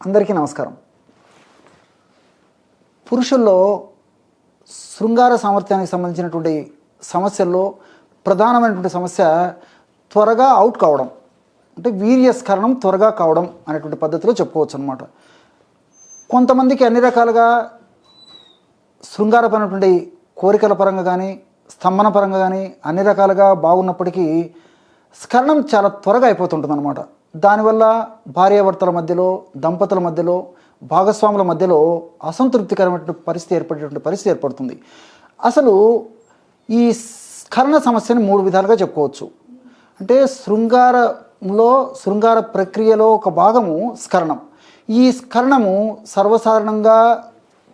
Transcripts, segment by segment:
అందరికీ నమస్కారం. పురుషుల్లో శృంగార సామర్థ్యానికి సంబంధించినటువంటి సమస్యల్లో ప్రధానమైనటువంటి సమస్య త్వరగా అవుట్ కావడం. అంటే వీర్యస్కరణం త్వరగా కావడం అనేటువంటి పద్ధతిలో చెప్పుకోవచ్చు అనమాట కొంతమందికి అన్ని రకాలుగా శృంగారపరమైనటువంటి కోరికల పరంగా కానీ స్తంభన పరంగా కానీ అన్ని రకాలుగా బాగున్నప్పటికీ స్కరణం చాలా త్వరగా అయిపోతుంటుంది అనమాట దానివల్ల భార్యాభర్తల మధ్యలో దంపతుల మధ్యలో భాగస్వాముల మధ్యలో అసంతృప్తికరమైనటువంటి పరిస్థితి ఏర్పడేటువంటి పరిస్థితి ఏర్పడుతుంది. అసలు ఈ స్ఖరణ సమస్యని మూడు విధాలుగా చెప్పుకోవచ్చు. అంటే శృంగారంలో శృంగార ప్రక్రియలో ఒక భాగము స్కరణం ఈ స్కరణము సర్వసాధారణంగా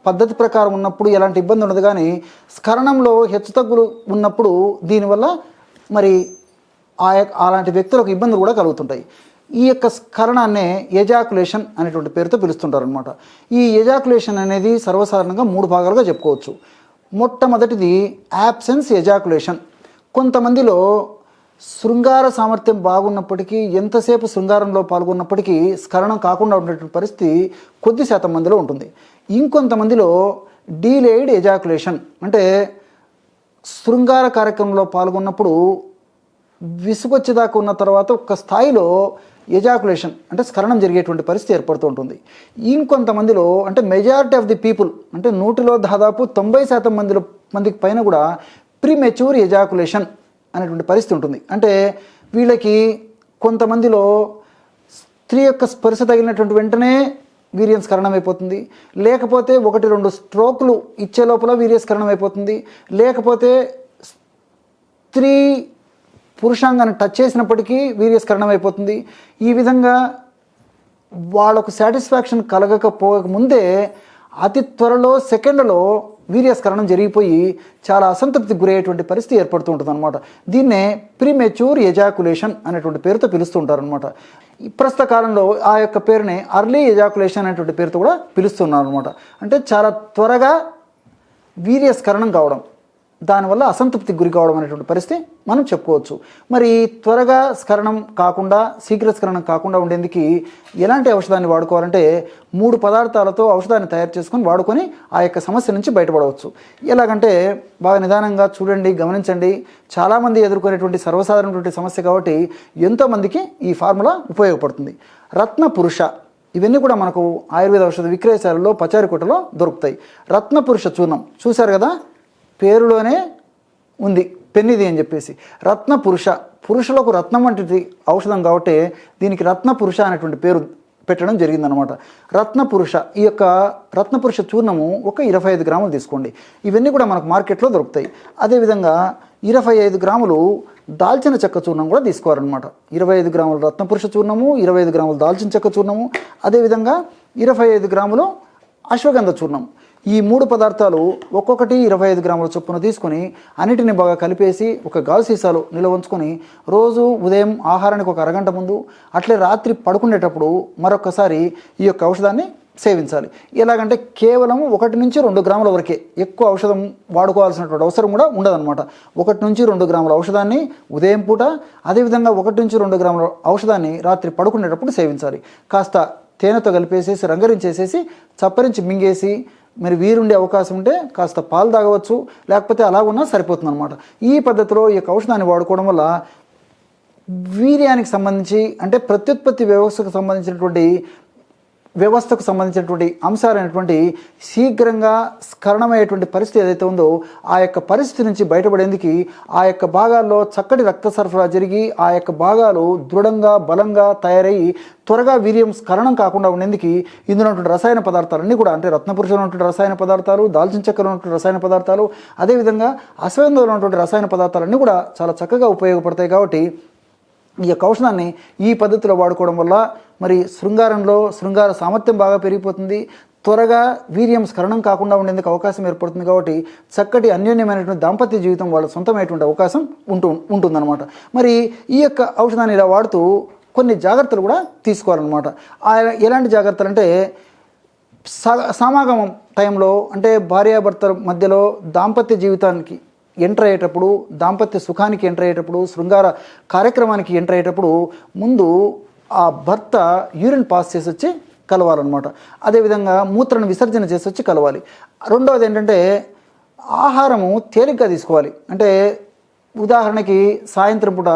పద్ధతి ప్రకారం ఉన్నప్పుడు ఎలాంటి ఇబ్బంది ఉండదు కానీ స్కరణంలో హెచ్చుతగ్గులు ఉన్నప్పుడు దీనివల్ల మరి ఆ అలాంటి వ్యక్తులకు ఇబ్బందులు కూడా కలుగుతుంటాయి. ఈ యొక్క స్కరణాన్నే ఎజాకులేషన్ అనేటువంటి పేరుతో పిలుస్తుంటారు అనమాట ఈ ఎజాకులేషన్ అనేది సర్వసాధారణంగా మూడు భాగాలుగా చెప్పుకోవచ్చు. మొట్టమొదటిది యాబ్సెన్స్ ఎజాకులేషన్ కొంతమందిలో శృంగార సామర్థ్యం బాగున్నప్పటికీ ఎంతసేపు శృంగారంలో పాల్గొన్నప్పటికీ స్కరణం కాకుండా ఉండేటువంటి పరిస్థితి కొద్ది శాతం మందిలో ఉంటుంది. ఇంకొంతమందిలో డీలేయిడ్ ఎజాకులేషన్ అంటే శృంగార కార్యక్రమంలో పాల్గొన్నప్పుడు విసుగొచ్చేదాకా ఉన్న తర్వాత ఒక స్థాయిలో ఎజాకులేషన్ అంటే స్కరణం జరిగేటువంటి పరిస్థితి ఏర్పడుతూ ఉంటుంది. ఇంకొంతమందిలో అంటే మెజారిటీ ఆఫ్ ది పీపుల్ అంటే నూటిలో దాదాపు తొంభై శాతం మందిలో మందికి పైన కూడా ప్రీమెచ్యూర్ ఎజాకులేషన్ అనేటువంటి పరిస్థితి ఉంటుంది. అంటే వీళ్ళకి కొంతమందిలో స్త్రీ యొక్క స్పర్శ తగిలినటువంటి వెంటనే వీర్యస్కరణం అయిపోతుంది. లేకపోతే ఒకటి రెండు స్ట్రోకులు ఇచ్చే లోపల వీర్యస్కరణం అయిపోతుంది. లేకపోతే స్త్రీ పురుషాంగాన్ని టచ్ చేసినప్పటికీ వీర్యస్కరణం అయిపోతుంది. ఈ విధంగా వాళ్ళకు సాటిస్ఫాక్షన్ కలగకపోక ముందే అతి త్వరలో సెకండ్లో వీర్యస్కరణం జరిగిపోయి చాలా అసంతృప్తికి గురయ్యేటువంటి పరిస్థితి ఏర్పడుతూ ఉంటుంది అనమాట దీన్నే ప్రీమెచ్యూర్ ఎజాకులేషన్ అనేటువంటి పేరుతో పిలుస్తుంటారనమాట ప్రస్తుత కాలంలో ఆ యొక్క పేరుని అర్లీ ఎజాకులేషన్ అనేటువంటి పేరుతో కూడా పిలుస్తున్నారు అనమాట అంటే చాలా త్వరగా వీర్యస్కరణం కావడం. దానివల్ల అసంతృప్తికి గురి కావడం అనేటువంటి పరిస్థితి మనం చెప్పుకోవచ్చు. మరి త్వరగా స్కరణం కాకుండా శీఘ్ర స్కరణం కాకుండా ఉండేందుకు ఎలాంటి ఔషధాన్ని వాడుకోవాలంటే మూడు పదార్థాలతో ఔషధాన్ని తయారు చేసుకొని వాడుకొని ఆ యొక్క సమస్య నుంచి బయటపడవచ్చు. ఎలాగంటే బాగా నిదానంగా చూడండి గమనించండి. చాలామంది ఎదుర్కొనేటువంటి సర్వసాధారణటువంటి సమస్య కాబట్టి ఎంతోమందికి ఈ ఫార్ములా ఉపయోగపడుతుంది. రత్న పురుష ఇవన్నీ కూడా మనకు ఆయుర్వేద ఔషధ విక్రయశాలలో పచారికోటలో దొరుకుతాయి. రత్న పురుష చూర్ణం చూశారు కదా? పేరులోనే ఉంది. పెన్నిది అని చెప్పేసి. రత్న పురుష. పురుషులకు రత్నం వంటిది ఔషధం కాబట్టి దీనికి రత్న పురుష అనేటువంటి పేరు పెట్టడం జరిగిందనమాట రత్న పురుష. ఈ యొక్క రత్న పురుష చూర్ణము ఒక ఇరవై ఐదు గ్రాములు తీసుకోండి. ఇవన్నీ కూడా మనకు మార్కెట్లో దొరుకుతాయి. అదేవిధంగా ఇరవై ఐదు గ్రాములు దాల్చిన చెక్క చూర్ణం కూడా తీసుకోవాలన్నమాట. ఇరవై ఐదు గ్రాములు రత్న పురుష చూర్ణము ఇరవై ఐదు గ్రాములు దాల్చిన చెక్క చూర్ణము అదేవిధంగా ఇరవై ఐదు గ్రాములు అశ్వగంధ చూర్ణం. ఈ మూడు పదార్థాలు ఒక్కొక్కటి ఇరవై ఐదు గ్రాముల చొప్పున తీసుకొని అన్నిటిని బాగా కలిపేసి ఒక గాజు సీసాలో నిల్వ ఉంచుకొని రోజు ఉదయం ఆహారానికి ఒక అరగంట ముందు అట్లే రాత్రి పడుకునేటప్పుడు మరొకసారి ఈ యొక్క ఔషధాన్ని సేవించాలి. ఎలాగంటే కేవలం ఒకటి నుంచి రెండు గ్రాముల వరకే ఎక్కువ ఔషధం వాడుకోవాల్సినటువంటి అవసరం కూడా ఉండదన్నమాట. ఒకటి నుంచి రెండు గ్రాముల ఔషధాన్ని ఉదయం పూట అదేవిధంగా ఒకటి నుంచి రెండు గ్రాముల ఔషధాన్ని రాత్రి పడుకునేటప్పుడు సేవించాలి. కాస్త తేనెతో కలిపేసేసి రంగరించేసేసి చప్పరించి మింగేసి మరి వీరుండే అవకాశం ఉంటే కాస్త పాలు తాగవచ్చు లేకపోతే అలా ఉన్నా సరిపోతుంది అనమాట ఈ పద్ధతిలో ఈ యొక్క ఔషధాన్ని వాడుకోవడం వల్ల వీర్యానికి సంబంధించి అంటే ప్రత్యుత్పత్తి వ్యవస్థకు సంబంధించినటువంటి వ్యవస్థకు సంబంధించినటువంటి అంశాలైనటువంటి శీఘ్రంగా స్కరణమయ్యేటువంటి పరిస్థితి ఏదైతే ఉందో ఆ యొక్క పరిస్థితి నుంచి బయటపడేందుకు ఆ యొక్క భాగాల్లో చక్కటి రక్త సరఫరా జరిగి ఆ యొక్క భాగాలు దృఢంగా బలంగా తయారయ్యి త్వరగా వీర్యం స్కరణం కాకుండా ఉండేందుకు ఇందులో రసాయన పదార్థాలన్నీ కూడా అంటే రత్నపురుషంలో ఉన్నటువంటి రసాయన పదార్థాలు దాల్చిన చక్కెర ఉన్నటువంటి రసాయన పదార్థాలు అదేవిధంగా అశ్వగంధంలో ఉన్నటువంటి రసాయన పదార్థాలన్నీ కూడా చాలా చక్కగా ఉపయోగపడతాయి కాబట్టి ఈ యొక్క ఔషధాన్ని ఈ పద్ధతిలో వాడుకోవడం వల్ల మరి శృంగారంలో శృంగార సామర్థ్యం బాగా పెరిగిపోతుంది. త్వరగా వీర్యం స్కరణం కాకుండా ఉండేందుకు అవకాశం ఏర్పడుతుంది కాబట్టి చక్కటి అన్యోన్యమైనటువంటి దాంపత్య జీవితం వాళ్ళ సొంతమైనటువంటి అవకాశం ఉంటూ ఉంటుందన్నమాట. మరి ఈ యొక్క ఔషధాన్ని ఇలా వాడుతూ కొన్ని జాగ్రత్తలు కూడా తీసుకోవాలన్నమాట. ఎలాంటి జాగ్రత్తలు అంటే సమాగమం టైంలో అంటే భార్యాభర్తల మధ్యలో దాంపత్య జీవితానికి ఎంటర్ అయ్యేటప్పుడు దాంపత్య సుఖానికి ఎంటర్ అయ్యేటప్పుడు శృంగార కార్యక్రమానికి ఎంటర్ అయ్యేటప్పుడు ముందు ఆ భర్త యూరిన్ పాస్ చేసి వచ్చి కలవాలన్నమాట. అదేవిధంగా మూత్రను విసర్జన చేసి వచ్చి కలవాలి. రెండవది ఏంటంటే ఆహారము తేలిగ్గా తీసుకోవాలి. అంటే ఉదాహరణకి సాయంత్రం పూట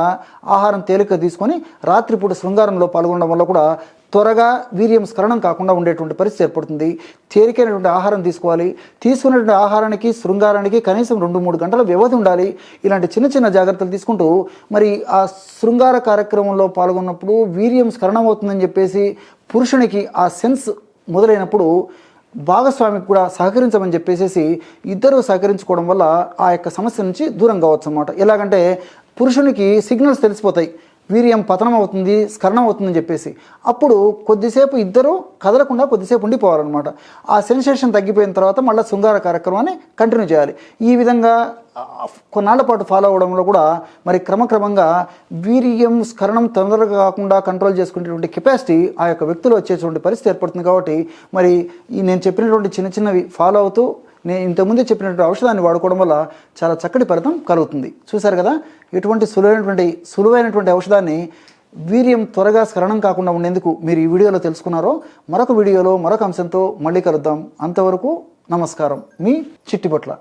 ఆహారం తేలిక తీసుకొని రాత్రిపూట శృంగారంలో పాల్గొనడం వల్ల కూడా త్వరగా వీర్యం స్ఖలనం కాకుండా ఉండేటువంటి పరిస్థితి ఏర్పడుతుంది. తేలికైనటువంటి ఆహారం తీసుకోవాలి. తీసుకునేటువంటి ఆహారానికి శృంగారానికి కనీసం రెండు మూడు గంటల వ్యవధి ఉండాలి. ఇలాంటి చిన్న చిన్న జాగ్రత్తలు తీసుకుంటూ మరి ఆ శృంగార కార్యక్రమంలో పాల్గొన్నప్పుడు వీర్యం స్ఖలనం అవుతుందని చెప్పేసి పురుషునికి ఆ సెన్స్ మొదలైనప్పుడు భాగస్వామికి కూడా సహకరించమని చెప్పేసి ఇద్దరు సహకరించుకోవడం వల్ల ఆ యొక్క సమస్య నుంచి దూరం కావచ్చు అనమాట ఎలాగంటే పురుషునికి సిగ్నల్స్ తెలిసిపోతాయి. వీర్యం పతనం అవుతుంది స్కరణం అవుతుందని చెప్పేసి. అప్పుడు కొద్దిసేపు ఇద్దరు కదలకుండా కొద్దిసేపు ఉండిపోవాలన్నమాట. ఆ సెన్సేషన్ తగ్గిపోయిన తర్వాత మళ్ళీ శృంగార కార్యక్రమాన్ని కంటిన్యూ చేయాలి. ఈ విధంగా కొన్నాళ్ళ పాటు ఫాలో అవడంలో కూడా మరి క్రమక్రమంగా వీర్యం స్కరణం తొందరగా కాకుండా కంట్రోల్ చేసుకునేటువంటి కెపాసిటీ ఆ యొక్క వ్యక్తులు వచ్చేటువంటి పరిస్థితి ఏర్పడుతుంది కాబట్టి మరి ఈ నేను చెప్పినటువంటి చిన్న చిన్నవి ఫాలో అవుతూ నేను ఇంతకుముందే చెప్పినటువంటి ఔషధాన్ని వాడుకోవడం వల్ల చాలా చక్కటి ఫలితం కలుగుతుంది. చూశారు కదా? ఎటువంటి సులువైనటువంటి సులువైనటువంటి ఔషధాన్ని వీర్యం త్వరగా స్మరణం కాకుండా ఉండేందుకు మీరు ఈ వీడియోలో తెలుసుకున్నారో మరొక వీడియోలో మరొక అంశంతో మళ్ళీ కలుద్దాం. అంతవరకు నమస్కారం. మీ చిట్టిపట్ల